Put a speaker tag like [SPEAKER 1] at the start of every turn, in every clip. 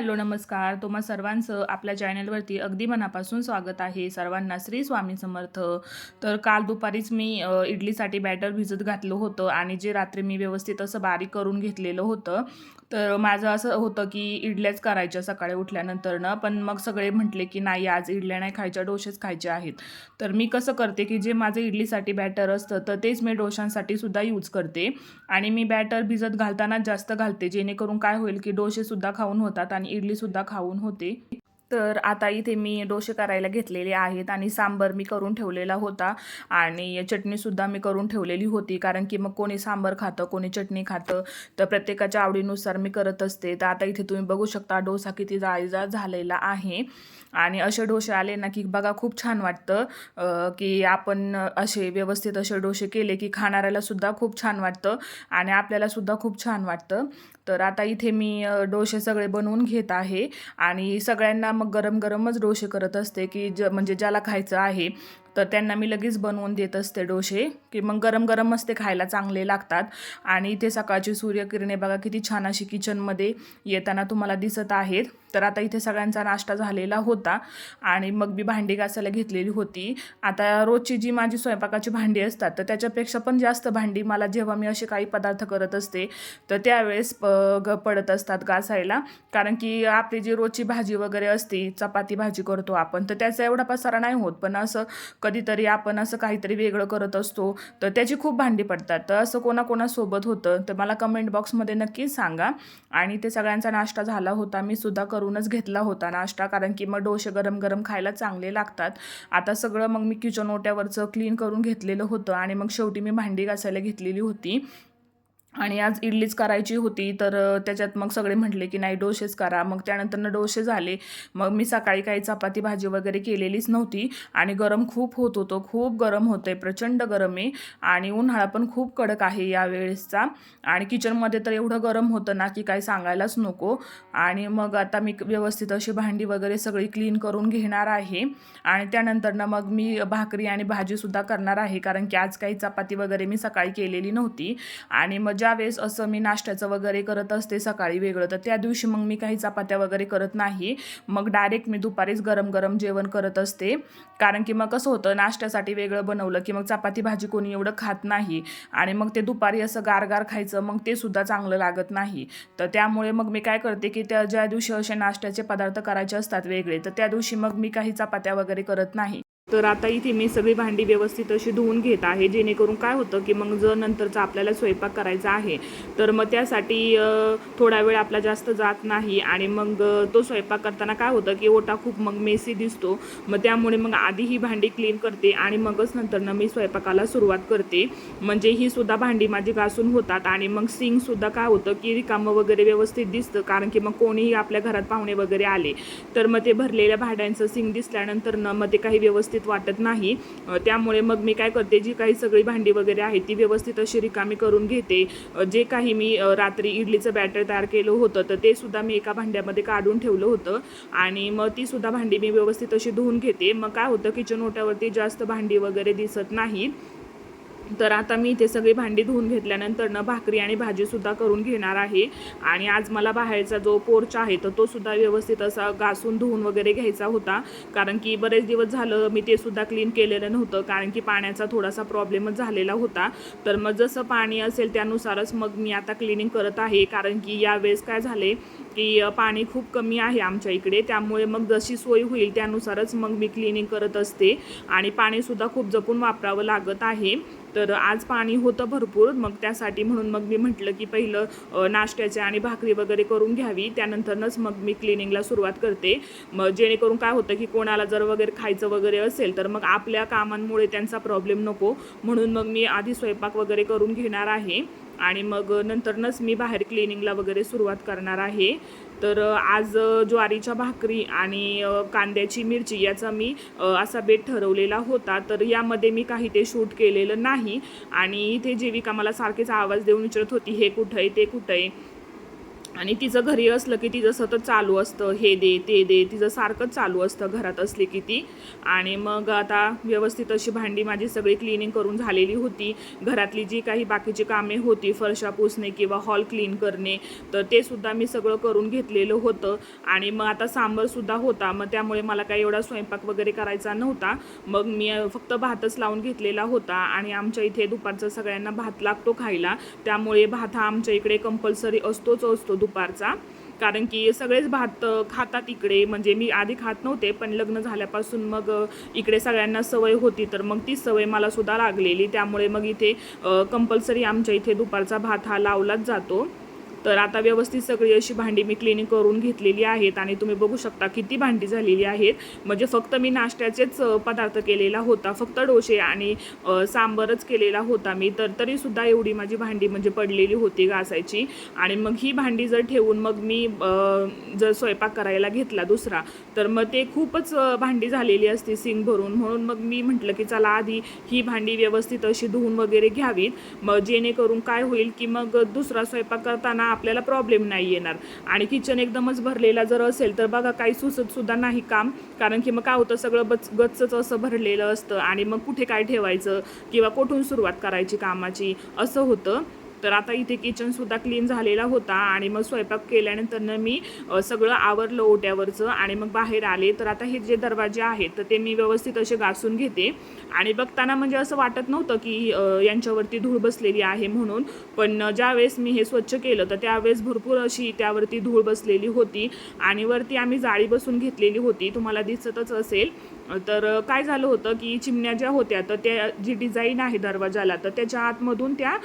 [SPEAKER 1] Hello नमस्कार. तुम्हा सर्वांचं आपल्या चॅनलवरती अगदी मनापासून स्वागत आहे. सर्वांना श्री स्वामी समर्थ. तर काल दुपारीच मी इडलीसाठी बॅटर भिजत घातलं होतं आणि जे रात्री मी व्यवस्थित असं बारीक करून घेतलेलं होतं तर माझं असं होतं की इडल्याच करायच्या सकाळी उठल्यानंतरनं पण मग सगळे म्हटले की नाही आज इडल्या नाही खायच्या डोसेच खायचे आहेत. तर मी कसं करते की जे माझं इडलीसाठी बॅटर असतं तर तेच मी डोशांसाठी सुद्धा यूज करते. आणि मी बॅटर भिजत घालताना जास्त घालते जेणेकरून काय होईल की डोसेसुद्धा खाऊन होतात आणि इडलीसुद्धा खाऊन होते. तर आता इथे मी डोसे करायला घेतलेले आहेत आणि सांबर मी करून ठेवलेला होता. आणि चटणीसुद्धा मी करून ठेवलेली होती. कारण की मग कोणी सांबर खातं कोणी चटणी खातं. तर प्रत्येकाच्या आवडीनुसार मी करत असते. तर आता इथे तुम्ही बघू शकता डोसा किती जाळीजा झालेला आहे. आणि असे डोसे आले ना की बघा खूप छान वाटतं. की आपण असे व्यवस्थित असे डोसे केले की खाणाऱ्याला सुद्धा खूप छान वाटतं. आणि आपल्यालासुद्धा खूप छान वाटतं. तर आता इथे मी डोसे सगळे बनवून घेत आहे आणि सगळ्यांना मग गरम गरमच डोसे करत असते की ज म्हणजे ज्याला खायचं आहे. तर त्यांना मी लगेच बनवून देत असते डोसे की मग गरम गरमच ते खायला चांगले लागतात. आणि इथे सकाळची सूर्यकिरणे बघा किती छान अशी किचनमध्ये येताना तुम्हाला दिसत आहेत. तर आता इथे सगळ्यांचा नाश्ता झालेला होता आणि मग मी भांडी घासायला घेतलेली होती. आता रोजची जी माझी स्वयंपाकाची भांडी असतात तर त्याच्यापेक्षा पण जास्त भांडी मला जेव्हा मी असे काही पदार्थ करत असते तर त्यावेळेस प ग पडत असतात घासायला. कारण की आपली जी रोजची भाजी वगैरे असते चपाती भाजी करतो आपण तर त्याचा एवढा पसारा नाही होत. पण असं कधीतरी आपण असं काहीतरी वेगळं करत असतो तर त्याची खूप भांडी पडतात. तर असं कोणाकोणासोबत होतं तर मला कमेंट बॉक्समध्ये नक्कीच सांगा. आणि ते सगळ्यांचा नाश्ता झाला होता मी सुद्धा करूनच घेतला होता नाश्ता कारण की मग डोसे गरम गरम खायला चांगले लागतात. आता सगळं मग मी किचन ओट्यावरचं क्लीन करून घेतलेलं होतं आणि मग शेवटी मी भांडी घासायला घेतलेली होती. आणि आज इडलीच करायची होती तर त्याच्यात मग सगळे म्हटले की नाही डोसेच करा. मग त्यानंतरनं डोसे झाले. मग मी सकाळी काही चपाती भाजी वगैरे केलेलीच नव्हती आणि गरम खूप होत होतो. खूप गरम होतं आहे प्रचंड गरम आहे आणि उन्हाळा पण खूप कडक आहे या वेळेसचा आणि किचनमध्ये तर एवढं गरम होतं ना की काही सांगायलाच नको. आणि मग आता मी व्यवस्थित अशी भांडी वगैरे सगळी क्लीन करून घेणार आहे. आणि त्यानंतरनं मग मी भाकरी आणि भाजीसुद्धा करणार आहे. कारण की आज काही चपाती वगैरे मी सकाळी केलेली नव्हती. आणि मग ज्या वेळेस असं मी नाश्त्याचं वगैरे करत असते सकाळी वेगळं तर त्या दिवशी मग मी काही चपात्या वगैरे करत नाही. मग डायरेक्ट मी दुपारीच गरम गरम जेवण करत असते. कारण की मग कसं होतं नाश्त्यासाठी वेगळं बनवलं की मग चपाती भाजी कोणी एवढं खात नाही. आणि मग ते दुपारी असं गारगार खायचं मग ते सुद्धा चांगलं लागत नाही. तर त्यामुळे मग मी काय करते की त्या ज्या दिवशी असे नाश्त्याचे पदार्थ करायचे असतात वेगळे तर त्या दिवशी मग मी काही चपात्या वगैरे करत नाही. तर आता इथे मी सगळी भांडी व्यवस्थित अशी धुवून घेत आहे जेणेकरून काय होतं की मग जर नंतरचा आपल्याला स्वयंपाक करायचा आहे तर मग त्यासाठी थोडा वेळ आपला जास्त जात नाही आणि मग तो स्वयंपाक करताना काय होतं की ओटा खूप मग मेसी दिसतो. मग त्यामुळे मग आधी ही भांडी क्लीन करते आणि मगच नंतरनं मी स्वयंपाकाला सुरुवात करते. म्हणजे ही सुद्धा भांडी माझी घासून होतात आणि मग सिंगसुद्धा काय होतं की रिकामं वगैरे व्यवस्थित दिसतं कारण की मग कोणीही आपल्या घरात पाहुणे वगैरे आले तर मग ते भरलेल्या भांड्यांचं सिंग दिसल्यानंतर न मग ते काही व्यवस्थित वाटत नाही. त्यामुळे मग मी काय करते जी काही सगळी भांडी वगैरे आहे ती व्यवस्थित अशी रिकामी करून घेते. जे काही मी रात्री इडलीचं बॅटर तयार केलं होतं तर ते सुद्धा मी एका भांड्यामध्ये काढून ठेवलं होतं. आणि मग ती सुद्धा भांडी मी व्यवस्थित अशी धुवून घेते. मग काय होतं किचन ओट्यावरती जास्त भांडी वगैरे दिसत नाहीत. तर आता मी इथे सगळी भांडी धुवून घेतल्यानंतरनं भाकरी आणि भाजीसुद्धा करून घेणार आहे. आणि आज मला बाहेरचा जो पोर्च आहे तर तो सुद्धा व्यवस्थित असा घासून धुवून वगैरे घ्यायचा होता. कारण की बरेच दिवस झालं मी ते सुद्धा क्लीन केलेलं नव्हतं कारण की पाण्याचा थोडासा प्रॉब्लेमच झालेला होता. तर मग जसं पाणी असेल त्यानुसारच मग मी आता क्लिनिंग करत आहे. कारण की यावेळेस काय झाले की पाणी खूप कमी आहे आमच्या इकडे. त्यामुळे मग जशी सोय होईल त्यानुसारच मग मी क्लिनिंग करत असते. आणि पाणीसुद्धा खूप जपून वापरावं लागत आहे. तर आज पाणी होतं भरपूर मग त्यासाठी म्हणून मग मी म्हटलं की पहिलं नाश्त्याचे आणि भाकरी वगैरे करून घ्यावी. त्यानंतरच मग मी क्लिनिंगला सुरुवात करते. मग जेणेकरून काय होतं की कोणाला जर वगैरे खायचं वगैरे असेल तर मग आपल्या कामांमुळे त्यांचा प्रॉब्लेम नको. म्हणून मग मी आधी स्वयंपाक वगैरे करून घेणार आहे. आणि मग नंतरनच मी बाहेर क्लिनिंगला वगैरे सुरुवात करणार आहे. तर आज ज्वारीच्या भाकरी आणि कांद्याची मिरची याचा मी असा बेट ठरवलेला होता. तर यामध्ये मी काही ते शूट केलेलं नाही. आणि इथे जीविका मला सारखेच आवाज देऊन विचारत होती हे कुठं आहे? ते कुठं आहे? आणि तिचं घरी असलं की तिचं सतत चालू असतं हे दे ते दे तिचं सारखंच चालू असतं घरात असली की ती. आणि मग आता व्यवस्थित अशी भांडी माझी सगळी क्लिनिंग करून झालेली होती. घरातली जी काही बाकीची कामे होती फरशा पुसणे किंवा हॉल क्लीन करणे तर ते सुद्धा मी सगळं करून घेतलेलं होतं. आणि मग आता सांबरसुद्धा होता मग त्यामुळे मला काही एवढा स्वयंपाक वगैरे करायचा नव्हता. मग मी फक्त भातच लावून घेतलेला होता आणि आमच्या इथे दुपारचा सगळ्यांना भात लागतो खायला. त्यामुळे भात हा आमच्या इकडे कंपल्सरी असतोच असतो. दुपारचा. कारण की सगळेच भात खातात इकडे. म्हणजे मी आधी खात नव्हते पण लग्न झाल्यापासून मग इकडे सगळ्यांना सवय होती. तर मग ती सवय मला सुद्धा लागलेली. त्यामुळे मग इथे कंपल्सरी आमच्या इथे दुपारचा भात हा लावलाच जातो. तर आता व्यवस्थित सगळी अशी भांडी मी क्लिनिंग करून घेतलेली आहेत आणि तुम्ही बघू शकता किती भांडी झालेली आहेत. म्हणजे फक्त मी नाश्त्याचेच पदार्थ केलेला होता फक्त डोसे आणि सांबरच केलेला होता मी. तर तरीसुद्धा एवढी माझी भांडी म्हणजे पडलेली होती घासायची. आणि मग ही भांडी जर ठेवून मग मी जर स्वयंपाक करायला घेतला दुसरा तर मग ते खूपच भांडी झालेली असते सिंग भरून. म्हणून मग मी म्हटलं की चला आधी ही भांडी व्यवस्थित अशी धुवून वगैरे घ्यावीत. मग जेणेकरून काय होईल की मग दुसरा स्वयंपाक करताना आपल्याला प्रॉब्लेम नाही येणार. आणि किचन एकदमच भरलेला जर असेल तर बघा काही सुचतसुद्धा नाही काम. कारण की मग काय होतं सगळं बच गच्चच असं भरलेलं असतं. आणि मग कुठे काय ठेवायचं? किंवा कुठून सुरुवात करायची कामाची? असं होतं. तर आता इथे किचनसुद्धा क्लीन झालेला होता आणि मग स्वयंपाक केल्यानंतर मी सगळं आवरलं ओट्यावरचं आणि मग बाहेर आले. तर आता हे जे दरवाजे आहेत तर ते मी व्यवस्थित असे घासून घेते. आणि बघताना म्हणजे असं वाटत नव्हतं की यांच्यावरती धूळ बसलेली आहे म्हणून. पण ज्यावेळेस मी हे स्वच्छ केलं तर त्यावेळेस भरपूर अशी त्यावरती धूळ बसलेली होती. आणि वरती आम्ही जाळी बसून घेतलेली होती. तुम्हाला दिसतच असेल. तर काय झालं होतं की चिमण्या ज्या होत्या तर त्या जी डिझाईन आहे दरवाजाला तर त्याच्या आतमधून त्या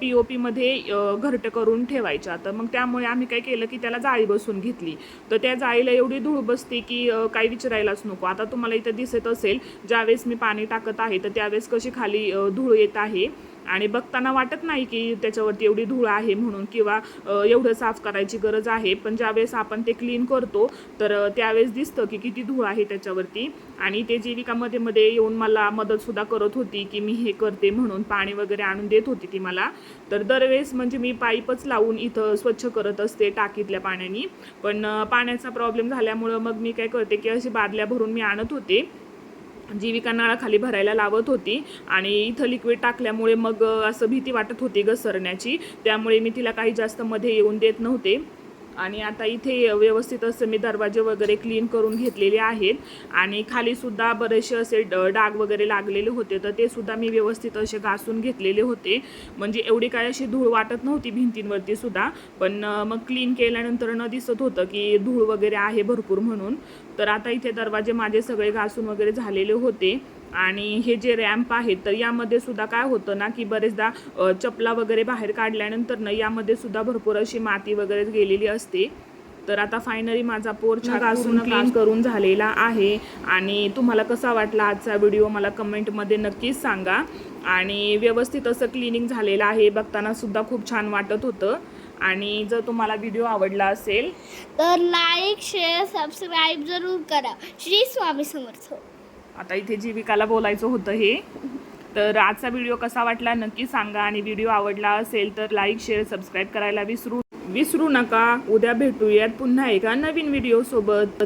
[SPEAKER 1] पी ओ पीमध्ये घरटं करून ठेवायच्या. तर मग त्यामुळे आम्ही काय केलं की त्याला जाळी बसून घेतली. तर त्या जाळीला एवढी धूळ बसते की काही विचारायलाच नको. आता तुम्हाला इथं दिसत असेल ज्यावेळेस मी पाणी टाकत आहे तर त्यावेळेस कशी खाली धूळ येत आहे आणि बघताना वाटत नाही की त्याच्यावरती एवढी धूळ आहे म्हणून किंवा एवढं साफ करायची गरज आहे. पण ज्यावेळेस आपण ते क्लीन करतो तर त्यावेळेस दिसतं की किती धूळ आहे त्याच्यावरती. आणि ते जीविकामध्ये मध्ये येऊन मला मदतसुद्धा करत होती की मी हे करते म्हणून पाणी वगैरे आणून देत होती ती मला. तर दरवेळेस म्हणजे मी पाईपच लावून इथं स्वच्छ करत असते टाकीतल्या पाण्याने. पण पाण्याचा प्रॉब्लेम झाल्यामुळं मग मी काय करते की अशी बादल्या भरून मी आणत होते. जीविका नळाखाली भरायला लावत होती आणि इथं लिक्विड टाकल्यामुळे मग असं भीती वाटत होती घसरण्याची त्यामुळे मी तिला काही जास्त मध्ये येऊन देत नव्हते. आणि आता इथे व्यवस्थित असं मी दरवाजे वगैरे क्लीन करून घेतलेले आहेत. आणि खाली सुद्धा बरेचसे असे ड- डाग वगैरे लागलेले होते तर ते सुद्धा मी व्यवस्थित असे घासून घेतलेले होते. म्हणजे एवढी काय अशी धूळ वाटत नव्हती भिंतींवरती सुद्धा पण मग क्लीन केल्यानंतर न दिसत होतं की धूळ वगैरे आहे भरपूर म्हणून. तर आता इथे दरवाजे माझे सगळे घासून वगैरे झालेले होते. आणि हे जे रॅम्प आहेत तर यामध्ये सुद्धा काय होतं ना की बरेचदा चपला वगैरे बाहेर काढल्यानंतर ना यामध्ये सुद्धा भरपूर अशी माती वगैरे गेलेली असते. तर आता फायनली माझा पोर्च घासून क्लीन करून झालेला आहे आणि तुम्हाला कसा वाटला आजचा व्हिडिओ मला कमेंटमध्ये नक्कीच सांगा. आणि व्यवस्थित असं क्लिनिंग झालेलं आहे बघताना सुद्धा खूप छान वाटत होतं. आणि जर तुम्हाला व्हिडिओ आवडला असेल.
[SPEAKER 2] तर लाईक शेअर सबस्क्राईब जरूर करा. श्री स्वामी समर्थ.
[SPEAKER 1] आता इथे जीविकाला बोलायचं होतं हे. तर आजचा व्हिडिओ कसा वाटला नक्की सांगा आणि व्हिडिओ आवडला असेल तर लाईक शेअर सबस्क्राईब करायला विसरू विसरू नका. उद्या भेटूयात पुन्हा एका नवीन व्हिडिओ सोबत